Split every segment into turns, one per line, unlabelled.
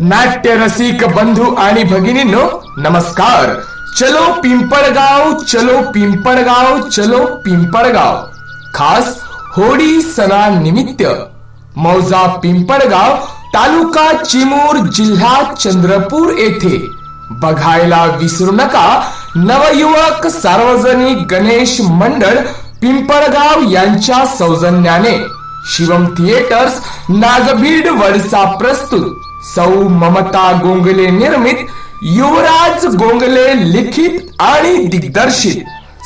नाट्य रसिक बंधू आणि भगिनींनो नमस्कार. चलो पिंपळगाव चलो पिंपळगाव चलो पिंपळगाव. खास होळी सणानिमित्त मौजा पिंपळगाव तालुका चिमूर जिल्हा चंद्रपूर येथे. बघायला विसरू नका नवयुवक सार्वजनिक गणेश मंडळ पिंपळगाव यांच्या सौजन्याने. शिवम थिएटर्स नागभीड वडसा प्रस्तुत. सौ ममता गोंगले निर्मित युवराज गोंगले लिखित आणि दिग्दर्शित.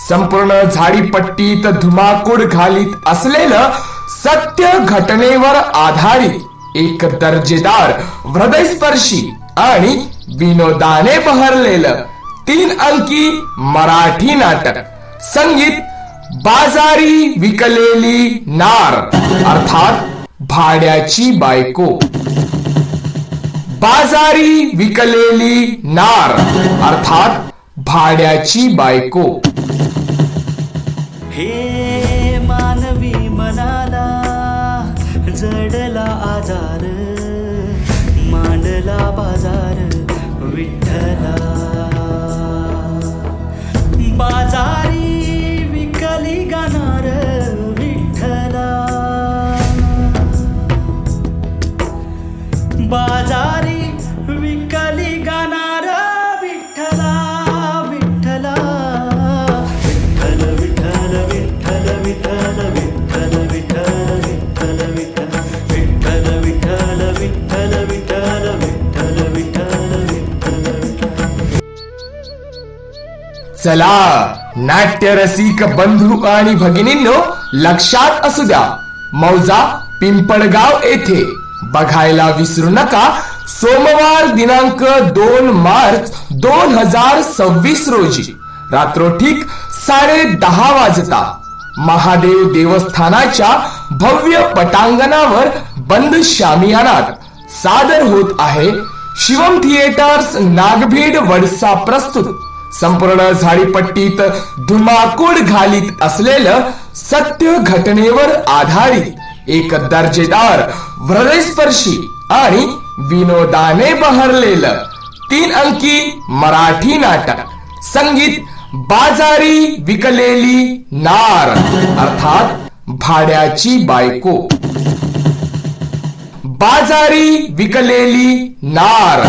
संपूर्ण झाडीपट्टीत धुमाकूड घालीत असलेलं सत्य घटनेवर आधारित एक दर्जेदार हृदयस्पर्शी आणि विनोदाने बहरलेलं तीन अंकी मराठी नाटक. संगीत बाजारी विकलेली नार अर्थात भाड्याची बायको. बाजारी विकलेली नार अर्थात भाड्याची बायको.
हे
चला नाट्य रसिक बंधू आणि भगिनींनो लक्षात असू द्या मौजा पिंपळगाव येथे. बघायला विसरू नका सोमवार दिनांक दोन मार्च दोन हजार सव्वीस रोजी रात्रोठीक साडे दहा वाजता महादेव देवस्थानाच्या भव्य पटांगणावर बंद शामियानात सादर होत आहे शिवम थिएटर्स नागभीड वडसा प्रस्तुत. संपूर्ण झाडीपट्टीत धुमाकूळ घालीत असलेलं सत्य घटनेवर आधारित एक दर्जेदार हृदयस्पर्शी आणि विनोदाने बहरलेलं तीन अंकी मराठी नाटक. संगीत बाजारी विकलेली नार अर्थात भाड्याची बायको. बाजारी विकलेली नार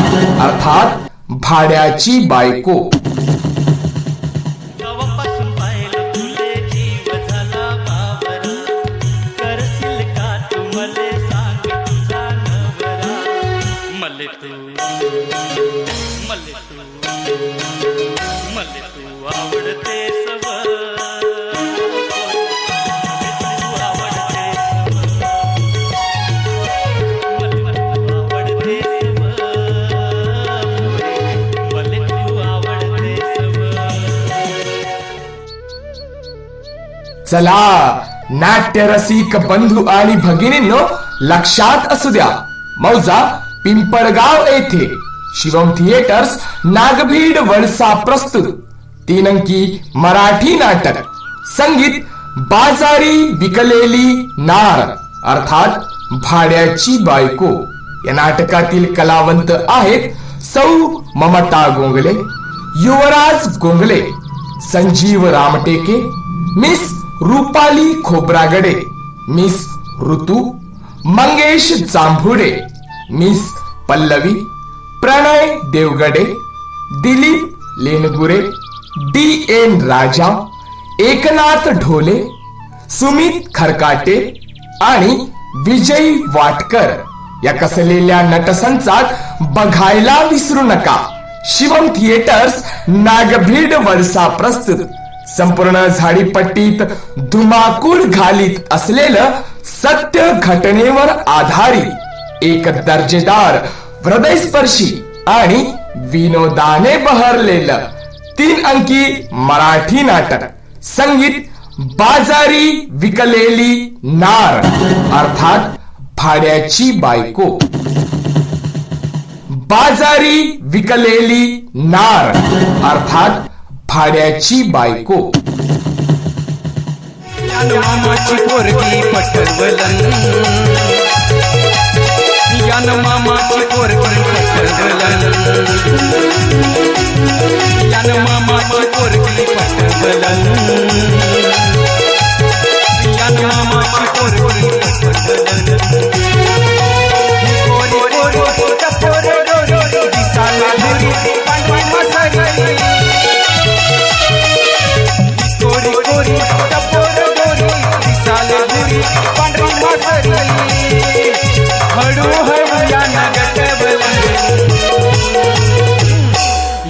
अर्थात भाड्याची बायको. चला नाट्य रसिक बंधू आणि भगिनींनो लक्षात असू द्या. मौजा पिंपळगाव येथे. शिवम थिएटर्स नागभीड वळसा प्रस्तुत. तीन अंकी मराठी नाटक. संगीत बाजारी विकलेली नार. अर्थात भाड्याची बायको. या नाटकातील कलावंत आहेत सौ Mamata Gongle Yuvraj Gongle Sanjeev Ramteke miss Rupali Khobragade miss Rutu Mangesh Jambhude miss Pallavi Pranay Devgade Dilip Lengure D N Raja Eknath Dhole Sumit Kharkate आणि विजय वाटकर या कसलेल्या नटसंचात बघायला विसरू नका. शिवम थिएटर्स नागभीड वरसा प्रस्तुत. संपूर्ण झाडीपट्टीत धुमाकूळ घालीत असलेलं सत्य घटनेवर आधारित एक दर्जेदार हृदयस्पर्शी आणि विनोदाने बहरलेलं तीन अंकी मराठी नाटक. संगीत बाजारी विकलेली नार अर्थात भाड्याची बायको. बाजारी विकलेली नार अर्थात भाड्याची बायको.
मामाची पोरगी पटवलन मामाची पोरगी पटवलन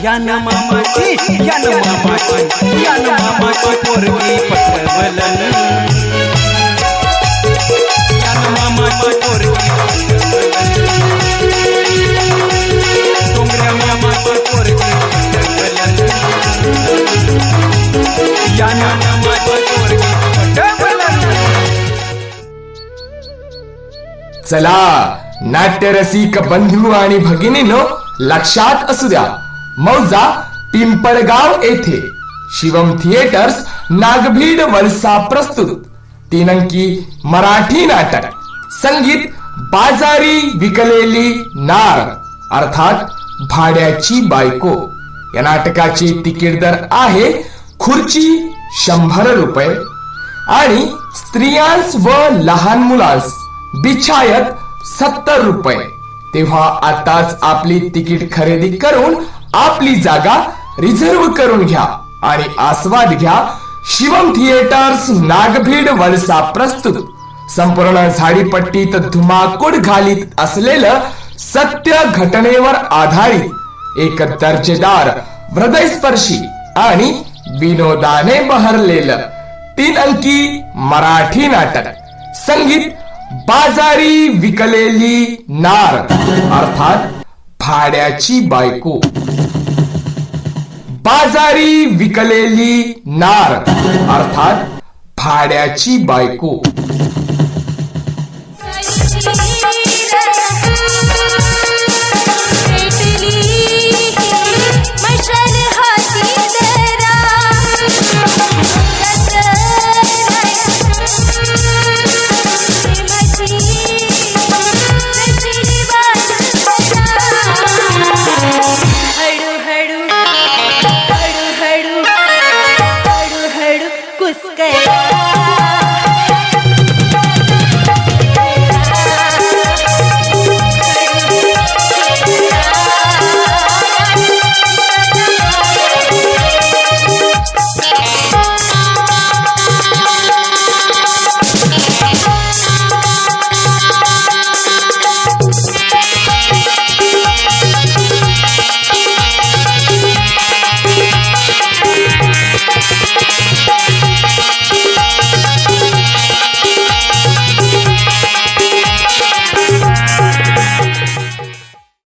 यान मामाची यान मामाची यान मामाची पोरगी पटवलन यान मामाची पोरगी डोंगऱ्या मामाची पोरगी पटवलन यान मामाची पोरगी पटवलन
चला नाट्यरसिक बंधू आणि भगिनीनो लक्षात असू द्या. मौजा पिंपळगाव येथे. शिवम थिएटर्स नागभीड वलसा प्रस्तुत. तीन अंकी मराठी नाटक. संगीत बाजारी विकलेली नार. अर्थात भाड्याची बायको. या नाटकाची तिकीट दर आहे खुर्ची शंभर रुपये. आणि स्त्रियांस व लहान मुलांस बिछायत सत्तर रुपये. तेव्हा आताच आपली तिकीट खरेदी करून आपली जागा रिझर्व करून घ्या आणि आस्वाद घ्या. शिवम थिएटर्स नागभीड वळसा प्रस्तुत. संपूर्ण झाडीपट्टीत धुमाकूड घालीत असलेलं सत्य घटनेवर आधारित एक दर्जेदार हृदयस्पर्शी आणि विनोदाने बहरलेलं तीन अंकी मराठी नाटक. संगीत बाजारी विकलेली नार अर्थात भाड्याची बायको. बाजारी विकलेली नार अर्थात भाड्याची बायको.